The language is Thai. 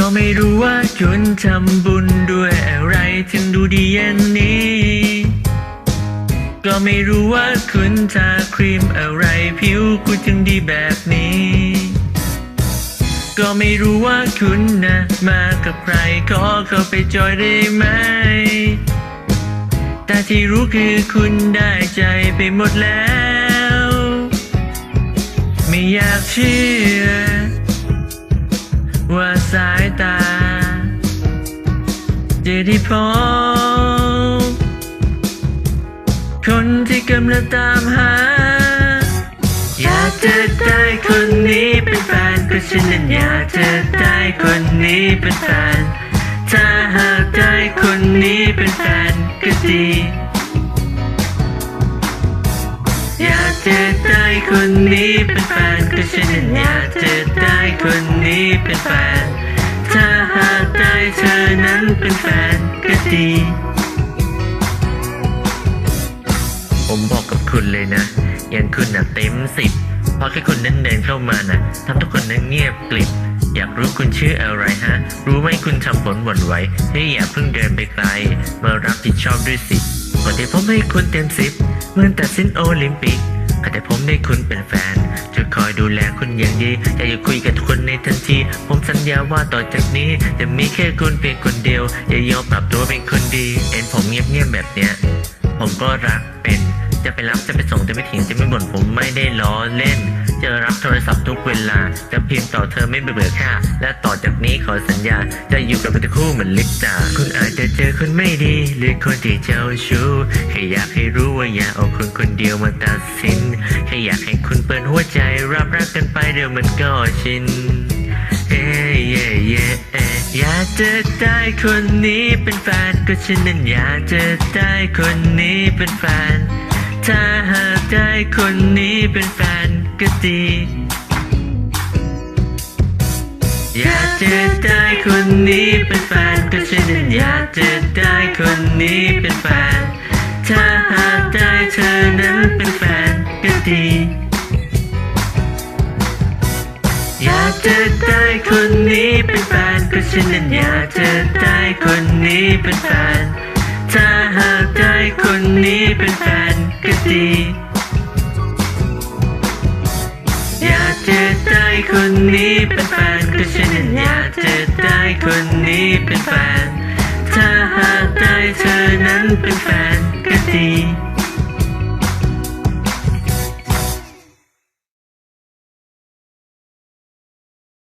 ก็ไม่รู้ว่าคุณทำบุญด้วยอะไรถึงดูดีอย่างนี้ ก็ไม่รู้ว่าคุณทาครีมอะไรผิวคุณถึงดีแบบนี้ ก็ไม่รู้ว่าคุณนะมากับใครขอเข้าไปจอยได้ไหม แต่ที่รู้คือคุณได้ใจไปหมดแล้ว ไม่อยากเชื่อ สายตาจะได้พบคนที่กำลังตามหา อยากจะได้คนนี้เป็นแฟนก็ฉันนั้นอยากจะได้คนนี้เป็นแฟน ถ้าหากได้คนนี้เป็นแฟนก็ดี อยากจะได้คนนี้เป็นแฟนก็ฉันอยากจะได้คนนี้เป็นแฟน ถ้าหากได้เธอนั้นเป็นแฟนก็ดี ผมบอกกับคุณเลยนะ อย่างคุณน่ะเต็มสิบเพราะแค่คุณนั้นเดินเข้ามาน่ะทำทุกคนนั้นเงียบกลิบอยากรู้คุณชื่ออะไรฮะ รู้ไหมคุณทำผลหวั่นไหวเฮ้อย่าเพิ่งเดินไปไกล มารับผิดชอบด้วยสิก่อนที่ผมให้คุณเต็มสิบ มือนตัดสินโอลิมปิกแต่ผมได้คุณเป็นแฟน จะคอยดูแลคุณอย่างดีจะอยู่คุยกับทุกคนในทันที ผมสัญญาว่าต่อจากนี้ จะมีแค่คุณเพียงคนเดียวอยายอมปรับตัวเป็นคนดี เอ็นผมเงียบๆแบบเนี้ย ผมก็รักเป็น จะไปรับจะไปส่งจะไม่ทิ้งจะไม่บ่นผมไม่ได้ล้อเล่น จะรับโทรศัพท์ทุกเวลา จะพิมพ์ต่อเธอไม่เบื่อค่ะ และต่อจากนี้ขอสัญญา จะอยู่กับเป็นคู่เหมือนลิปตา คุณอาจจะเจอคนไม่ดี หรือคนที่เจ้าชู้แค่อยากให้รู้ว่าอย่าเอาคนคนเดียวมาตัดสินแค่อยากให้คุณเปิดหัวใจ รับรักกันไปเดี๋ยวมันก็ชินเอ้ยเย่เย่เอ้ยอยากจะได้คนนี้เป็นแฟนก็ฉันนั้นอยากจะได้คนนี้เป็นแฟน ถ้าหากได้คนนี้เป็นแฟน ก็ดี อยากจะได้คนนี้เป็นแฟนก็ฉันนั้นอยากจะได้คนนี้เป็นแฟน ถ้าหากได้เธอนั้นเป็นแฟนก็ดี อยากจะได้คนนี้เป็นแฟนก็ฉันนั้นอยากจะได้คนนี้เป็นแฟน ถ้าหากได้คนนี้เป็นแฟนก็ดี จะได้คนนี้เป็นแฟนก็ฉันอยากจะได้คนนี้เป็นแฟน ถ้าหากได้เธอนั้นเป็นแฟนก็ดี